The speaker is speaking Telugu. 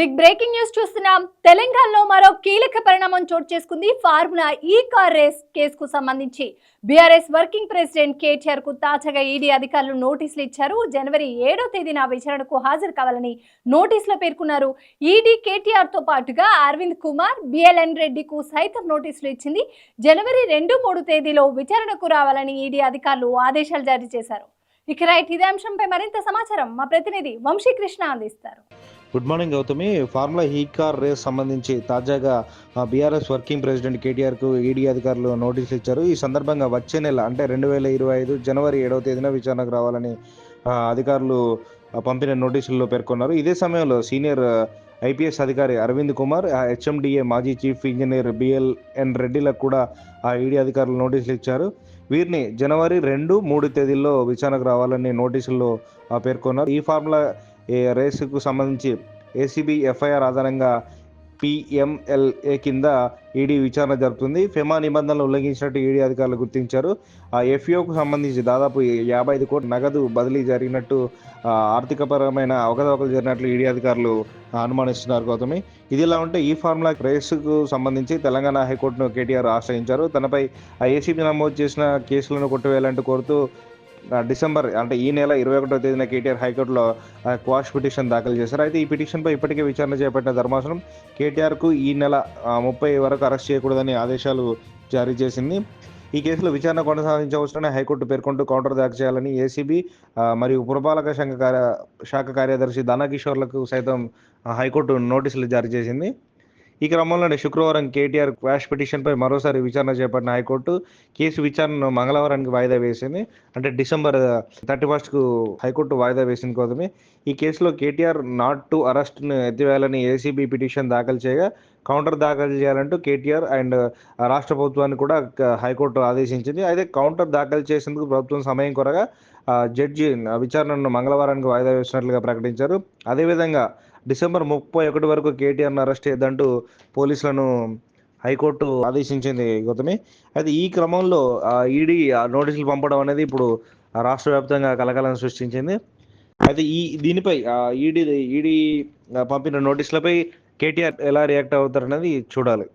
బిగ్ బ్రేకింగ్ న్యూస్ చూస్తున్నాం. తెలంగాణలో మరో కీలక పరిణామం చోటు చేసుకుంది ఫార్ములా ఈ కార్ రేస్ కేసుకు సంబంధించి. బీఆర్ఎస్ వర్కింగ్ ప్రెసిడెంట్ కేటీఆర్కు తాజాగా ఈడీ అధికారులు నోటీసులు ఇచ్చారు. జనవరి ఏడో తేదీన విచారణకు హాజరు కావాలని నోటీసులో పేర్కొన్నారు. ఈడీ కేటీఆర్తో పాటుగా అరవింద్ కుమార్ బిఎల్ఎన్ రెడ్డికు సైతం నోటీసులు ఇచ్చింది. జనవరి రెండు మూడు తేదీలో విచారణకు రావాలని ఈడీ అధికారులు ఆదేశాలు జారీ చేశారు. ఇక రైట్ ఇదే అంశంపై మరింత సమాచారం. మా ప్రతినిధి వంశీకృష్ణ అందిస్తారు. Good morning Gautami. Formula E car race సంబంధించి తాజాగా బీఆర్ఎస్ వర్కింగ్ ప్రెసిడెంట్ కేటీఆర్కు ఈడీ అధికారులు నోటీసులు ఇచ్చారు. ఈ సందర్భంగా వచ్చే నెల అంటే రెండు వేల ఇరవై ఐదు జనవరి ఏడవ తేదీన విచారణకు రావాలని అధికారులు పంపిన నోటీసుల్లో పేర్కొన్నారు. ఇదే సమయంలో సీనియర్ ఐపీఎస్ అధికారి అరవింద్ కుమార్ హెచ్ఎండిఏ మాజీ చీఫ్ ఇంజనీర్ బిఎల్ఎన్ రెడ్డిలకు కూడా ఆ ఈడీ అధికారులు నోటీసులు ఇచ్చారు. వీరిని జనవరి రెండు మూడు తేదీల్లో విచారణకు రావాలని నోటీసుల్లో పేర్కొన్నారు. ఈ ఫార్ములా ఏ రేసుకు సంబంధించి ఏసీబీ ఎఫ్ఐఆర్ ఆధారంగా పిఎంఎల్ఏ కింద ఈడీ విచారణ జరుపుతుంది. ఫెమా నిబంధనలు ఉల్లంఘించినట్టు ఈడీ అధికారులు గుర్తించారు. ఆ ఎఫ్ఓకు సంబంధించి దాదాపు యాభై ఐదు కోట్ల నగదు బదిలీ జరిగినట్టు ఆర్థికపరమైన అవకతవకలు జరిగినట్లు ఈడీ అధికారులు అనుమానిస్తున్నారు గౌతమి. ఇదిలా ఉంటే ఈ ఫార్ములా రేసుకు సంబంధించి తెలంగాణ హైకోర్టును కేటీఆర్ ఆశ్రయించారు. తనపై ఆ ఏసీబీ నమోదు చేసిన కేసులను కొట్టివేయాలంటూ కోరుతూ డిసెంబర్ అంటే ఈ నెల ఇరవై ఒకటో తేదీన కేటీఆర్ హైకోర్టులో క్వాష్ పిటిషన్ దాఖలు చేశారు. అయితే ఈ పిటిషన్పై ఇప్పటికే విచారణ చేపట్టిన ధర్మాసనం కేటీఆర్కు ఈ నెల ముప్పై వరకు అరెస్ట్ చేయకూడదని ఆదేశాలు జారీ చేసింది. ఈ కేసులో విచారణ కొనసాగించవచ్చునని హైకోర్టు పేర్కొంటూ కౌంటర్ దాఖలు చేయాలని ఏసీబీ మరియు పురపాలక శాఖ కార్య శాఖ కార్యదర్శి దానాకిషోర్లకు సైతం హైకోర్టు నోటీసులు జారీ చేసింది. ఈ క్రమంలోనే శుక్రవారం కేటీఆర్ క్వాష్ పిటిషన్పై మరోసారి విచారణ చేపట్టిన హైకోర్టు కేసు విచారణను మంగళవారానికి వాయిదా వేసింది. అంటే డిసెంబర్ థర్టీ ఫస్ట్కు హైకోర్టు వాయిదా వేసింది కోసమే. ఈ కేసులో కేటీఆర్ నాట్ టు అరెస్ట్ను ఎత్తివేయాలని ఏసీబీ పిటిషన్ దాఖలు చేయగా కౌంటర్ దాఖలు చేయాలంటూ కేటీఆర్ అండ్ రాష్ట్ర ప్రభుత్వాన్ని కూడా హైకోర్టు ఆదేశించింది. అయితే కౌంటర్ దాఖలు చేసేందుకు ప్రభుత్వం సమయం కొరగా ఆ, జడ్జి విచారణను మంగళవారానికి వాయిదా వేసినట్లుగా ప్రకటించారు. అదేవిధంగా డిసెంబర్ ముప్పై ఒకటి వరకు కేటీఆర్ను అరెస్ట్ చేయొద్దంటూ పోలీసులను హైకోర్టు ఆదేశించింది గౌతమి. అయితే ఈ క్రమంలో ఈడీ నోటీసులు పంపడం అనేది ఇప్పుడు రాష్ట్ర వ్యాప్తంగా కలకలం సృష్టించింది. అయితే ఈ దీనిపై ఈడీ ఈడీ పంపిన నోటీసులపై కేటీఆర్ ఎలా రియాక్ట్ అవుతారనేది చూడాలి.